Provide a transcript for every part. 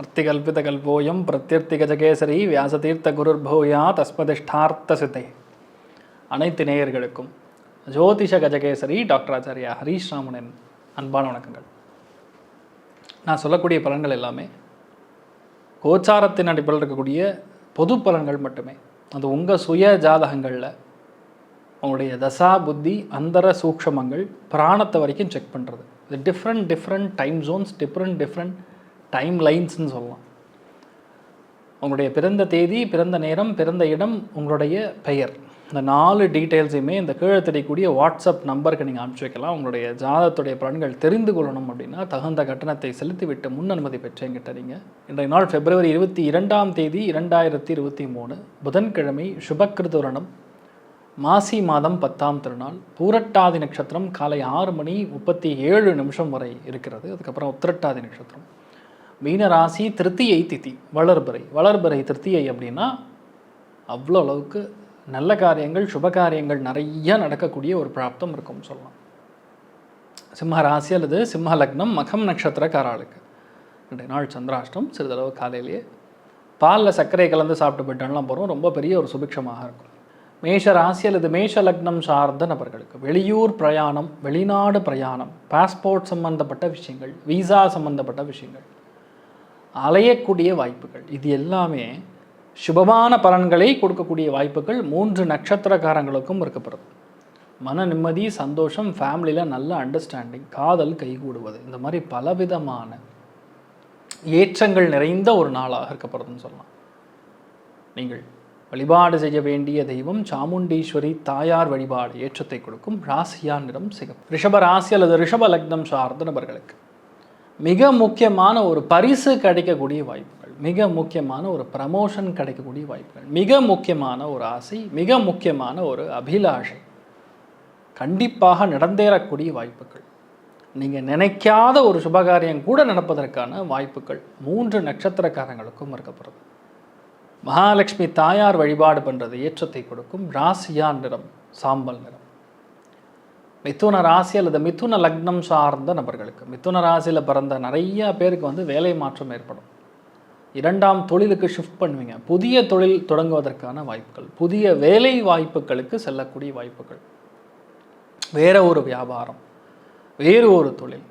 அர்த்திகல்பிதகல்போயம் பிரத்யர்த்திகஜகேசரி வியாசதீர்த்த குருர்பூயா தஸ்மதிஷ்டார்த்த சித்தை அனைத்து நேயர்களுக்கும் ஜோதிஷ கஜகேசரி டாக்டர் ஆச்சாரியா ஹரீஷ் ராமனின் அன்பான வணக்கங்கள். நான் சொல்லக்கூடிய பலன்கள் எல்லாமே கோச்சாரத்தின் அடிப்படையில் இருக்கக்கூடிய பொது பலன்கள் மட்டுமே. அது உங்கள் சுய ஜாதகங்களில் அவங்களுடைய தசா புத்தி அந்தர சூக்ஷமங்கள் பிராணத்தை வரைக்கும் செக் பண்ணுறது இது different different time zones different different time லைன்ஸ்னு சொல்லலாம். உங்களுடைய பிறந்த தேதி பிறந்த நேரம் பிறந்த இடம் உங்களுடைய பெயர். இந்த நாலு டீட்டெயில்ஸையுமே இந்த கீழே தெரியக்கூடிய வாட்ஸ்அப் நம்பருக்கு நீங்கள் அனுப்பிச்சி வைக்கலாம். உங்களுடைய ஜாதகத்துடைய பலன்கள் தெரிந்து கொள்ளணும் அப்படின்னா தகுந்த கட்டணத்தை செலுத்திவிட்டு முன் அனுமதி பெற்றேங்கிட்ட நீங்கள் இன்றைய நாள் பிப்ரவரி இருபத்தி இரண்டாம் தேதி இரண்டாயிரத்தி இருபத்தி மூணு புதன்கிழமை சுபக்கிருதுரணம் மாசி மாதம் பத்தாம் திருநாள் பூரட்டாதி நட்சத்திரம் காலை ஆறு மணி முப்பத்தி ஏழு நிமிஷம் வரை இருக்கிறது. அதுக்கப்புறம் உத்திரட்டாதி நட்சத்திரம். மீன ராசி திருத்தியை திதி வளர்பிறை. வளர்பிறை திருத்தியை அப்படின்னா அவ்வளோ அளவுக்கு நல்ல காரியங்கள் சுப காரியங்கள் நிறைய நடக்கக்கூடிய ஒரு பிராப்தம் இருக்கும்னு சொல்லலாம். சிம்ம ராசி அல்லது சிம்ம லக்னம் மகம் நட்சத்திரக்காராளுக்கு ரெண்டு நாள் சந்திராஷ்டம் சிறிதளவு காலையிலேயே. பாலில் சர்க்கரை கலந்து சாப்பிட்டு போயிட்டாலாம் போகிறோம் ரொம்ப பெரிய ஒரு சுபிக்ஷமாக இருக்கும். மேஷ ராசி அல்லது மேஷ லக்னம் சார்ந்த நபர்களுக்கு வெளியூர் பிரயாணம் வெளிநாடு பிரயாணம் பாஸ்போர்ட் சம்பந்தப்பட்ட விஷயங்கள் விசா சம்பந்தப்பட்ட விஷயங்கள் அலையக்கூடிய வாய்ப்புகள். இது எல்லாமே சுபமான பலன்களை கொடுக்கக்கூடிய வாய்ப்புகள். மூன்று நட்சத்திரக்காரங்களுக்கும் இருக்கப்படுது மன நிம்மதி சந்தோஷம் ஃபேமிலியில் நல்ல அண்டர்ஸ்டாண்டிங் காதல் கைகூடுவது. இந்த மாதிரி பலவிதமான ஏற்றங்கள் நிறைந்த ஒரு நாளாக இருக்கப்படுதுன்னு சொல்லலாம். நீங்கள் வழிபாடு செய்ய வேண்டிய தெய்வம் சாமுண்டீஸ்வரி தாயார் வழிபாடு ஏற்றத்தை கொடுக்கும் ராசியா நிறம் சிகப்பு. ரிஷப ராசி அல்லது ரிஷப லக்னம் சார்ந்த நபர்களுக்கு மிக முக்கியமான ஒரு பரிசு கிடைக்கக்கூடிய வாய்ப்புகள் மிக முக்கியமான ஒரு ப்ரமோஷன் கிடைக்கக்கூடிய வாய்ப்புகள் மிக முக்கியமான ஒரு ஆசை மிக முக்கியமான ஒரு அபிலாஷை கண்டிப்பாக நடந்தேறக்கூடிய வாய்ப்புகள். நீங்கள் நினைக்காத ஒரு சுபகாரியம் கூட நடப்பதற்கான வாய்ப்புகள் மூன்று நட்சத்திரக்காரங்களுக்கும் இருக்கப்படுது மகாலட்சுமி தாயார் வழிபாடு பண்ணுறது ஏற்றத்தை கொடுக்கும். ராசியா நிறம் சாம்பல் நிறம். மிதுன ராசி அல்லது மிதுன லக்னம் சார்ந்த நபர்களுக்கு மிதுன ராசியில் பிறந்த நிறைய பேருக்கு வந்து வேலை மாற்றம் ஏற்படும். இரண்டாம் தொழிலுக்கு ஷிஃப்ட் பண்ணுவீங்க. புதிய தொழில் தொடங்குவதற்கான வாய்ப்புகள் புதிய வேலை வாய்ப்புகளுக்கு செல்லக்கூடிய வாய்ப்புகள். வேற ஒரு வியாபாரம் வேறு ஒரு தொழில்.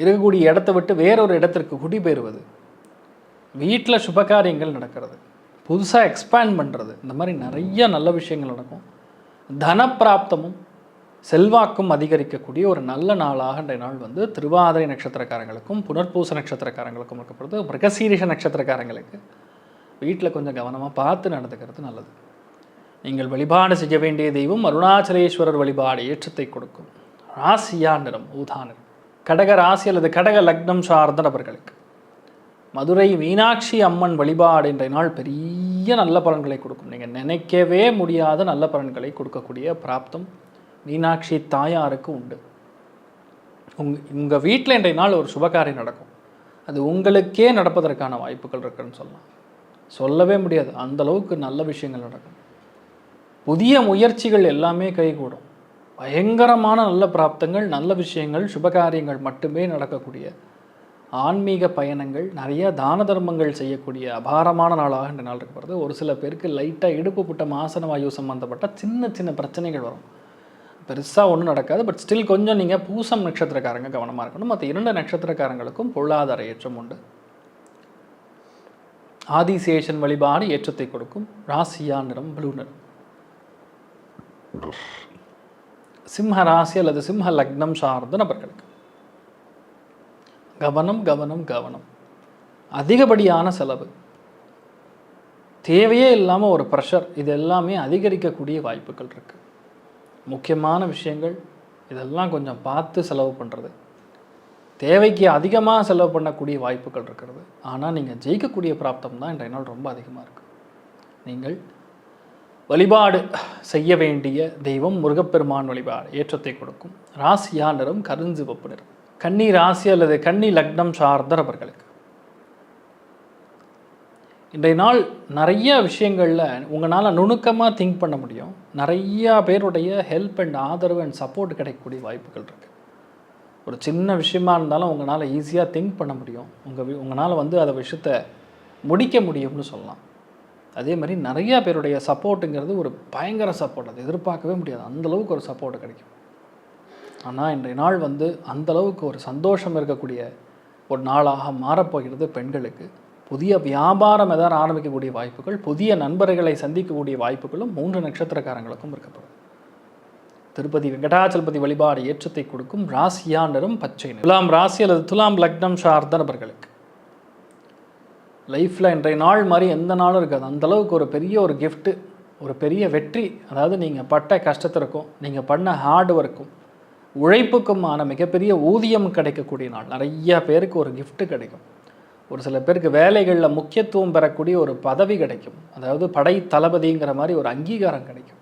இருக்கக்கூடிய இடத்தை விட்டு வேறொரு இடத்திற்கு குடிபெயர்வது வீட்டில் சுபகாரியங்கள் நடக்கிறது. புதுசாக எக்ஸ்பேண்ட் பண்ணுறது இந்த மாதிரி நிறைய நல்ல விஷயங்கள் நடக்கும். தனப்பிராப்தமும் செல்வாக்கும் அதிகரிக்கக்கூடிய ஒரு நல்ல நாளாக இன்றைய நாள் வந்து திருவாதிரை நட்சத்திரக்காரங்களுக்கும் புனர்பூச நட்சத்திரக்காரங்களுக்கும் இருக்கப்படுது. மிருகசீரிஷ நட்சத்திரக்காரங்களுக்கு வீட்டில் கொஞ்சம் கவனமாக பார்த்து நடந்துக்கிறது நல்லது. நீங்கள் வழிபாடு செய்ய வேண்டிய தெய்வம் அருணாச்சலேஸ்வரர் வழிபாடு ஏற்றத்தை கொடுக்கும். ராசியா நிறம் ஊதா நிறம். கடக ராசி அல்லது கடக லக்னம் சார்ந்த நபர்களுக்கு மதுரை மீனாட்சி அம்மன் வழிபாடு இன்றைய நாள் பெரிய நல்ல பலன்களை கொடுக்கும். நீங்கள் நினைக்கவே முடியாத நல்ல பலன்களை கொடுக்கக்கூடிய பிராப்தம் மீனாட்சி தாயாருக்கு உண்டு. உங் உங்கள் வீட்டில் இன்றைய நாள் ஒரு சுபகாரியம் நடக்கும். அது உங்களுக்கே நடப்பதற்கான வாய்ப்புகள் இருக்குன்னு சொல்லலாம். சொல்லவே முடியாது. அந்த அளவுக்கு நல்ல விஷயங்கள் நடக்கும். புதிய முயற்சிகள் எல்லாமே கைகூடும். பயங்கரமான நல்ல பிராப்தங்கள் நல்ல விஷயங்கள் சுபகாரியங்கள் மட்டுமே நடக்கக்கூடிய ஆன்மீக பயணங்கள் நிறைய தான தர்மங்கள் செய்யக்கூடிய அபாரமான நாளாக இந்த நாள் இருக்கப்படுது ஒரு சில பேருக்கு லைட்டாக இடுப்பு புட்ட ஆசன வாயு சம்மந்தப்பட்ட சின்ன சின்ன பிரச்சனைகள் வரும். பெருசாக ஒன்றும் நடக்காது. பட் ஸ்டில் கொஞ்சம் நீங்கள் பூசம் நட்சத்திரக்காரங்க கவனமாக இருக்கணும். மற்ற இரண்டு நட்சத்திரக்காரங்களுக்கும் பொருளாதார ஏற்றம் உண்டு. ஆதிசேஷன் வழிபாடு ஏற்றத்தை கொடுக்கும். ராசியா நிறம் ப்ளூ நிறம். சிம்ம ராசி அல்லது சிம்ம லக்னம் சார்ந்த நபர்களுக்கு. கவனம் கவனம் கவனம். அதிகப்படியான செலவு. தேவையே இல்லாமல் ஒரு ப்ரெஷர் இது எல்லாமே அதிகரிக்கக்கூடிய வாய்ப்புகள் இருக்குது முக்கியமான விஷயங்கள் இதெல்லாம் கொஞ்சம் பார்த்து செலவு பண்ணுறது தேவைக்கு அதிகமாக செலவு பண்ணக்கூடிய வாய்ப்புகள் இருக்கிறது. ஆனால் நீங்கள் ஜெயிக்கக்கூடிய பிராப்தம் தான் இன்றைய நாள் ரொம்ப அதிகமாக இருக்குது நீங்கள் வழிபாடு செய்ய வேண்டிய தெய்வம் முருகப்பெருமான் வழிபாடு ஏற்றத்தை கொடுக்கும். ராசியா நிறம் கருஞ்சிவப்பு நிறம். கன்னி ராசி அல்லது கன்னி லக்னம் சார்ந்த நபர்களுக்கு. இன்றைய நாள் நிறைய விஷயங்களில் உங்களால் நுணுக்கமாக திங்க் பண்ண முடியும். நிறையா பேருடைய ஹெல்ப் அண்ட் ஆதரவு அண்ட் சப்போர்ட் கிடைக்கக்கூடிய வாய்ப்புகள் இருக்குது ஒரு சின்ன விஷயமா இருந்தாலும் உங்களால் ஈஸியாக திங்க் பண்ண முடியும். உங்கள் உங்களால் வந்து அதை விஷயத்தை முடிக்க முடியும்னு சொல்லலாம். அதே மாதிரி நிறையா பேருடைய சப்போர்ட்டுங்கிறது ஒரு பயங்கர சப்போர்ட் அது எதிர்பார்க்கவே முடியாது. அந்தளவுக்கு ஒரு சப்போர்ட் கிடைக்கும். ஆனால் இன்றைய நாள் வந்து அந்தளவுக்கு ஒரு சந்தோஷம் இருக்கக்கூடிய ஒரு நாளாக மாறப்போகிறது பெண்களுக்கு. புதிய வியாபாரம் எதாவது ஆரம்பிக்கக்கூடிய வாய்ப்புகள் புதிய நண்பர்களை சந்திக்கக்கூடிய வாய்ப்புகளும் மூன்று நட்சத்திரக்காரங்களுக்கும் இருக்கப்படும். திருப்பதி வெங்கடாச்சலபதி வழிபாடு ஏற்றத்தை கொடுக்கும் ராசியா நிறம் பச்சை துலாம் ராசி அல்லது துலாம் லக்னம் சார்ந்த நபர்களுக்கு. லைஃப்பில் இன்றைய நாள் மாதிரி எந்த நாளும் இருக்காது. அந்தளவுக்கு ஒரு பெரிய ஒரு கிஃப்ட்டு ஒரு பெரிய வெற்றி. அதாவது நீங்கள் பட்ட கஷ்டத்திற்கும் நீங்கள் பண்ண ஹார்ட் ஒர்க்கும் உழைப்புக்குமான மிகப்பெரிய ஊதியம் கிடைக்கக்கூடிய நாள். நிறைய பேருக்கு ஒரு கிஃப்ட்டு கிடைக்கும். ஒரு சில பேருக்கு வேலைகளில் முக்கியத்துவம் பெறக்கூடிய ஒரு பதவி கிடைக்கும். அதாவது படை தளபதிங்கிற மாதிரி ஒரு அங்கீகாரம் கிடைக்கும்.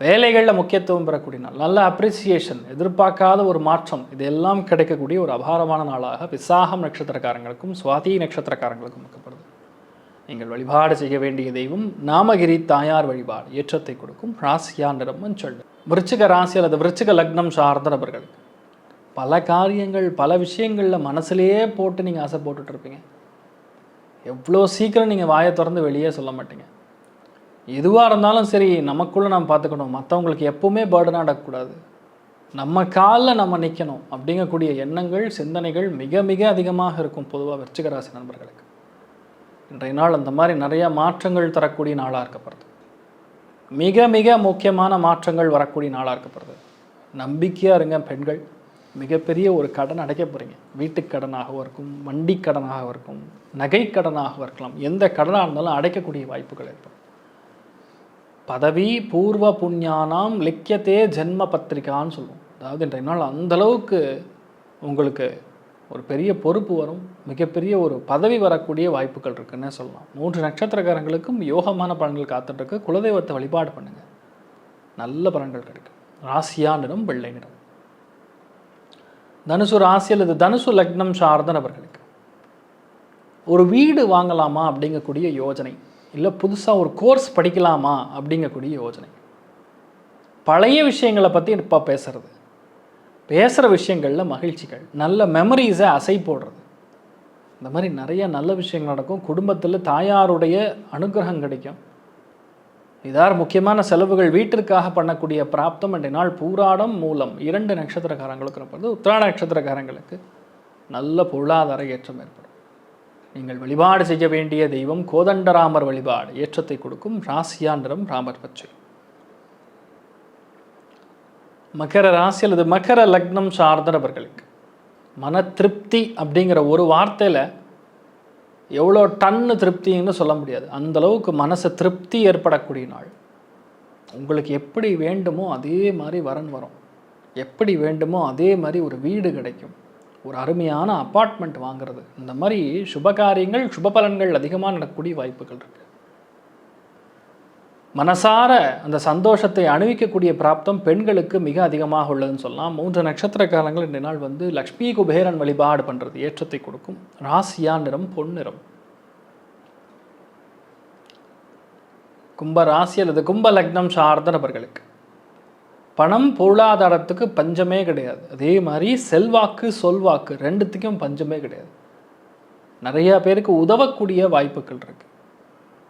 வேலைகளில் முக்கியத்துவம் பெறக்கூடிய நாள். நல்ல அப்ரிசியேஷன் எதிர்பார்க்காத ஒரு மாற்றம் இதெல்லாம் கிடைக்கக்கூடிய ஒரு அபாரமான நாளாக விசாகம் நட்சத்திரக்காரங்களுக்கும் சுவாதி நட்சத்திரக்காரங்களுக்கும் இருக்கப்படுது நீங்கள் வழிபாடு செய்ய வேண்டிய தெய்வம் நாமகிரி தாயார் வழிபாடு ஏற்றத்தை கொடுக்கும் ராசியா நிறம் சொல்லு. விருச்சிக ராசி அல்லது விருச்சிக லக்னம் சார்ந்த நபர்களுக்கு பல காரியங்கள் பல விஷயங்களில் மனசுலேயே போட்டு நீங்கள் ஆசை போட்டுட்டு இருப்பீங்க. எவ்வளோ சீக்கிரம் நீங்கள் வாயை திறந்து வெளியே சொல்ல மாட்டீங்க. எதுவாக இருந்தாலும் சரி நமக்குள்ளே நம்ம பார்த்துக்கணும். மற்றவங்களுக்கு எப்பவுமே பேர்டன் ஆடக்கூடாது நம்ம காலில் நம்ம நிற்கணும் அப்படிங்கக்கூடிய எண்ணங்கள் சிந்தனைகள் மிக மிக அதிகமாக இருக்கும் பொதுவாக விருச்சிகராசி நண்பர்களுக்கு. இன்றைய நாள் அந்த மாதிரி நிறையா மாற்றங்கள் தரக்கூடிய நாளாக இருக்கப்படுது மிக மிக முக்கியமான மாற்றங்கள் வரக்கூடிய நாளாக இருக்கப்படுது நம்பிக்கையாக இருங்க பெண்கள். மிகப்பெரிய ஒரு கடன் அடைக்க போகிறீங்க வீட்டுக் கடனாகவும் இருக்கும் வண்டி கடனாகவும் இருக்கும் நகை கடனாகவும் இருக்கலாம். எந்த கடனாக இருந்தாலும் அடைக்கக்கூடிய வாய்ப்புகள் ஏற்படும். பதவி பூர்வ புண்ணியானாம் லிக்கியத்தே ஜென்ம பத்திரிகான்னு சொல்லுவோம். அதாவது இன்றைய நாள் அந்தளவுக்கு உங்களுக்கு ஒரு பெரிய பொறுப்பு வரும் மிகப்பெரிய ஒரு பதவி வரக்கூடிய வாய்ப்புகள் இருக்குன்னே சொல்லலாம். மூன்று நட்சத்திரக்காரங்களுக்கும் யோகமான பலன்கள் காத்துட்ருக்கு. குலதெய்வத்தை வழிபாடு பண்ணுங்கள் நல்ல பலன்கள் கிடைக்கும் ராசியா நிறம் வெள்ளை நிறம் தனுசு ராசி அல்லது தனுசு லக்னம் சார்ந்த நபர்களுக்கு. ஒரு வீடு வாங்கலாமா அப்படிங்கக்கூடிய யோஜனை இல்லை புதுசாக ஒரு கோர்ஸ் படிக்கலாமா அப்படிங்கக்கூடிய யோஜனை. பழைய விஷயங்களை பற்றி இப்போ பேசுறது. பேசுகிற விஷயங்களில் மகிழ்ச்சிகள். நல்ல மெமரிஸை அசை போடுறது. இந்த மாதிரி நிறைய நல்ல விஷயங்கள் நடக்கும். குடும்பத்தில் தாயாருடைய அனுகிரகம் கிடைக்கும். இதார் முக்கியமான செலவுகள் வீட்டிற்காக பண்ணக்கூடிய பிராப்தம் என்ற நாள் பூராடம் மூலம் இரண்டு நட்சத்திரக்காரங்களுக்கு இருப்பது உத்திராட நட்சத்திரக்காரங்களுக்கு நல்ல பொருளாதார ஏற்றம் ஏற்படும். நீங்கள் வழிபாடு செய்ய வேண்டிய தெய்வம் கோதண்டராமர் வழிபாடு ஏற்றத்தை கொடுக்கும். ராசியா நிறம் ராமர் பச்சை. மகர ராசி அல்லது மகர லக்னம் சார்ந்த நபர்களுக்கு மன திருப்தி அப்படிங்கிற ஒரு வார்த்தையில் எவ்வளோ டன்னு திருப்தின்னு சொல்ல முடியாது. அந்த அளவுக்கு மனசு திருப்தி ஏற்படக்கூடிய நாள். உங்களுக்கு எப்படி வேண்டுமோ அதே மாதிரி வரன் வரும். எப்படி வேண்டுமோ அதே மாதிரி ஒரு வீடு கிடைக்கும். ஒரு அருமையான அப்பார்ட்மெண்ட் வாங்குறது. இந்த மாதிரி சுபகாரியங்கள் சுப பலன்கள் அதிகமாக நடக்கக்கூடிய வாய்ப்புகள் இருக்குது மனசார அந்த சந்தோஷத்தை அணிவிக்கக்கூடிய பிராப்தம் பெண்களுக்கு மிக அதிகமாக உள்ளதுன்னு சொல்லலாம். மூன்று நட்சத்திர காலங்கள் இந்த நாள் வந்து லக்ஷ்மி குபேரன் வழிபாடு பண்ணுறது ஏற்றத்தை கொடுக்கும். ராசியா நிறம் பொன்னிறம் கும்ப ராசி அல்லது கும்ப லக்னம் சார்ந்த நபர்களுக்கு. பணம் பொருளாதாரத்துக்கு பஞ்சமே கிடையாது. அதே மாதிரி செல்வாக்கு சொல்வாக்கு ரெண்டுத்துக்கும் பஞ்சமே கிடையாது. நிறையா பேருக்கு உதவக்கூடிய வாய்ப்புகள் இருக்குது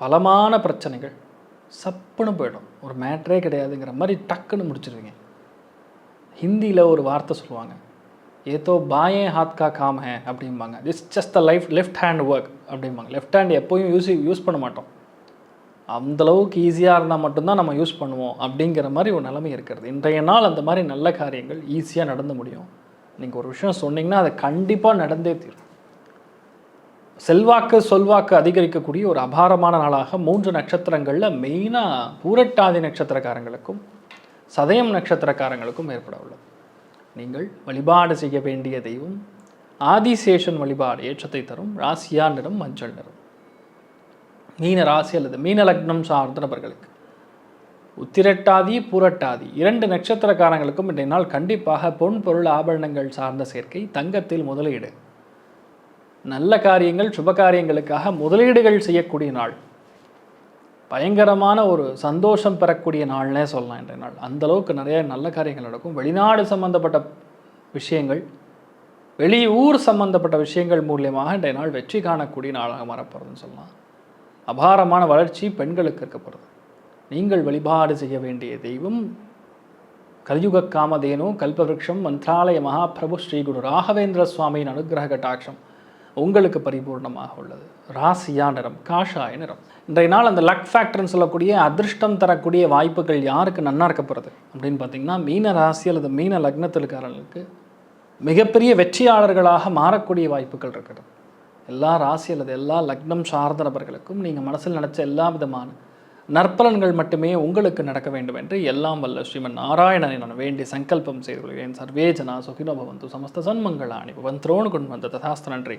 பலமான பிரச்சனைகள். சப்புன்னு போயிடும். ஒரு மேட்ரே கிடையாதுங்கிற மாதிரி டக்குன்னு முடிச்சிருவீங்க. ஹிந்தியில் ஒரு வார்த்தை சொல்லுவாங்க. ஏதோ பாயே ஹாத் கா காம் ஹே அப்படிம்பாங்க. This just the life left hand work அப்படிம்பாங்க. லெஃப்ட் ஹேண்ட் எப்போயும் யூஸ் யூஸ் பண்ண மாட்டோம். அந்த அளவுக்கு ஈஸியாக இருந்தால் மட்டும்தான் நம்ம யூஸ் பண்ணுவோம் அப்படிங்கிற மாதிரி ஒரு நிலைமை இருக்கிறது. இன்றைய நாள் அந்த மாதிரி நல்ல காரியங்கள் ஈஸியாக நடந்து முடியும். நீங்கள் ஒரு விஷயம் சொன்னீங்கன்னா அது கண்டிப்பாக நடந்தே தீரும். செல்வாக்கு சொல்வாக்கு அதிகரிக்கக்கூடிய ஒரு அபாரமான நாளாக மூன்று நட்சத்திரங்களில் மெயினாக பூரட்டாதி நட்சத்திரக்காரங்களுக்கும் சதயம் நட்சத்திரக்காரங்களுக்கும் ஏற்பட உள்ளது. நீங்கள் வழிபாடு செய்ய வேண்டிய தெய்வம் ஆதிசேஷன் வழிபாடு ஏற்றத்தை தரும் ராசியா நிறம் மஞ்சள் நிறம். மீன ராசி அல்லது மீன லக்னம் சார்ந்த நபர்களுக்கு. உத்திரட்டாதி பூரட்டாதி இரண்டு நட்சத்திரக்காரங்களுக்கும் இன்றைய நாள் கண்டிப்பாக பொன் பொருள் ஆபரணங்கள் சார்ந்த சேர்க்கை தங்கத்தில் முதலீடு. நல்ல காரியங்கள் சுப காரியங்களுக்காக முதலீடுகள் செய்யக்கூடிய நாள். பயங்கரமான ஒரு சந்தோஷம் பெறக்கூடிய நாள்னே சொல்லலாம் இன்றைய நாள். அந்தளவுக்கு நிறைய நல்ல காரியங்கள் நடக்கும். வெளிநாடு சம்பந்தப்பட்ட விஷயங்கள் வெளியூர் சம்பந்தப்பட்ட விஷயங்கள் மூலியமாக இன்றைய நாள் வெற்றி காணக்கூடிய நாளாக மாறப்படுறதுன்னு சொல்லலாம். அபாரமான வளர்ச்சி பெண்களுக்கு இருக்கப்படுது. நீங்கள் வழிபாடு செய்ய வேண்டிய தெய்வம் கலியுக காமதேனு கல்பவருஷம் மந்த்ராலய மகாபிரபு ஸ்ரீ குரு ராகவேந்திர சுவாமியின் அனுகிரக கட்டாட்சம். உங்களுக்கு பரிபூர்ணமாக உள்ளது. ராசியா நிறம் காஷாய நிறம். இன்றைய நாள் அந்த லக் ஃபேக்டர்னு சொல்லக்கூடிய அதிர்ஷ்டம் தரக்கூடிய வாய்ப்புகள் யாருக்கு நன்னா இருக்க போகிறது அப்படின்னு பார்த்தீங்கன்னா மீன ராசி அல்லது மீன லக்னத்தில் இருக்கிறவங்களுக்கு மிகப்பெரிய வெற்றியாளர்களாக மாறக்கூடிய வாய்ப்புகள் இருக்கிறது எல்லா ராசி அல்லது எல்லா லக்னம் சார்ந்த நபர்களுக்கும் நீங்கள் மனசில் நினச்ச எல்லா விதமான நற்பலன்கள் மட்டுமே உங்களுக்கு நடக்க வேண்டும் என்று எல்லாம் வல்ல ஸ்ரீமன் நாராயணனை நான் வேண்டி சங்கல்பம் செய்து கொள்கிறேன். சர்வே ஜனா பவந்து சமஸ்த சன்மங்களாணி பவந்த்ரோணு கொண்டு வந்த ததாஸ்த நன்றி.